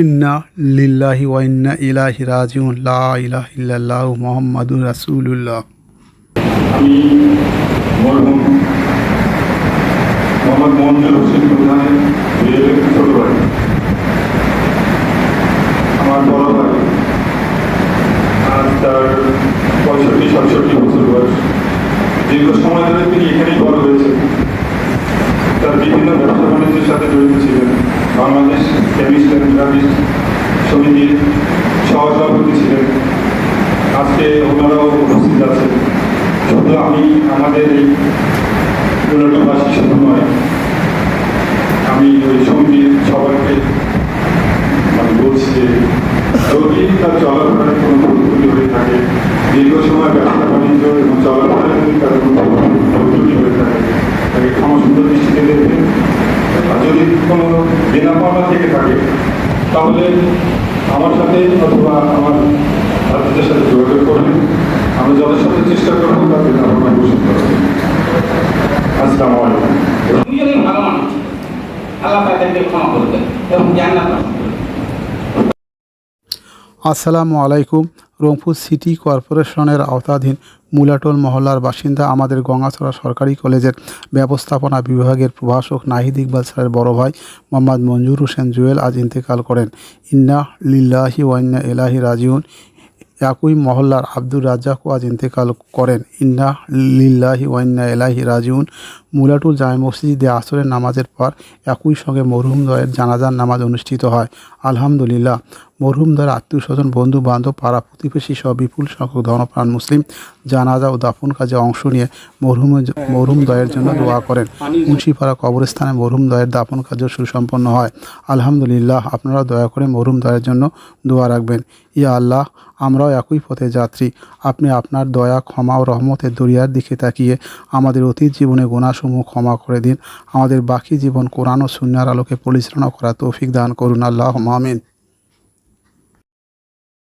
ইন্না লিল্লাহি ওয়া ইন্না ইলাহি রাজিউন। লা ইলাহা ইল্লাল্লাহু মুহাম্মাদুর রাসূলুল্লাহ। আমি মরহুম মোহাম্মদ মোহাম্মদ হোসেন প্রধানের ছোট ভাই আমার বড় ভাই, আজ তার পঁয়ষট্টি, সাতষট্টি বছর বয়স। দীর্ঘ সময় ধরে তিনি এখানেই বড় হয়েছেন। বিভিন্ন ব্যবসা বাণিজ্যের সাথে জড়িত ছিলেন। বাংলাদেশ কেমিস্ট অ্যান্ড ড্রাগিস্ট সমিতির সহসভাপতি ছিলেন। আজকে ওনারাও উপস্থিত আছেন। শুধু আমি, আমাদের এই পুরনোবাসী শুধু নয়, আমি ওই সমিতির সবাইকে আমি বলছি যে যদি তার চলাফেরার কোনো ভুলত্রুটি হয়ে থাকে, দীর্ঘ সময় ব্যবসা বাণিজ্য এবং চলাফেরার যদি তার কোনো ভুলত্রুটি হয়ে থাকে তাকে ক্ষমা সুন্দর দৃষ্টিতে দেখবেন আর যদি কোনো বিনা পাওনা থেকে থাকে। তাহলে আমার সাথে অথবা আমার ভারতের সাথে যোগাযোগ করবেন আমি আমরা সাথে চেষ্টা করব তাকে ধারণা ঘোষণ করব। আসসালামু আলাইকুম। ভালো মানুষ। আল্লাহ তাদেরকে ক্ষমা এবং জান্নাত দান করবেন আসসালামু আলাইকুম। রংপুর সিটি কর্পোরেশনের আওতাধীন মুলাটোল মহল্লার বাসিন্দা আমাদের গঙ্গাছড়া সরকারি কলেজের ব্যবস্থাপনা বিভাগের প্রভাষক নাহিদ ইকবাল স্যারের বড় ভাই মোহাম্মদ মঞ্জুর হোসেন জুয়েল আজ ইন্তেকাল করেন। ইন্না লিল্লাহি ওয়ান্না এলাহি রাজিউন। একই মহল্লার আব্দুর রাজ্জাকও আজ ইন্তেকাল করেন। ইন্না লিল্লাহি ওয়ান্না এলাহি রাজিউন। মুলাটুল জামে মসজিদে আসরের নামাজের পর একই সঙ্গে মরহুম দয়ের জানাজার নামাজ অনুষ্ঠিত হয়। আলহামদুলিল্লাহ। মরহুম দয়ের আত্মীয় স্বজন বন্ধু বান্ধব পাড়া প্রতিবেশী সহ বিপুল সংখ্যক ধর্মপ্রাণ মুসলিম জানাজা ও দাফন কাজে অংশ নিয়ে মরহুম মরহুম দয়ের জন্য দোয়া করেন। মুন্সিপাড়া কবরস্থানে মরহুম দয়ের দাফন কার্য সুসম্পন্ন হয়। আলহামদুলিল্লাহ, আপনারা দয়া করে মরহুম দয়ের জন্য দোয়া রাখবেন। ইয়া আল্লাহ, আমরাও একই পথে যাত্রী। আপনি আপনার দয়া, ক্ষমা ও রহমতের দরিয়ার দিকে তাকিয়ে আমাদের অতীত জীবনে গুণাসমূহ ক্ষমা করে দিন। আমাদের বাকি জীবন কোরআন ও সুন্নার আলোকে পরিচালনা করা তৌফিক দান করুন। আল্লাহ মামিন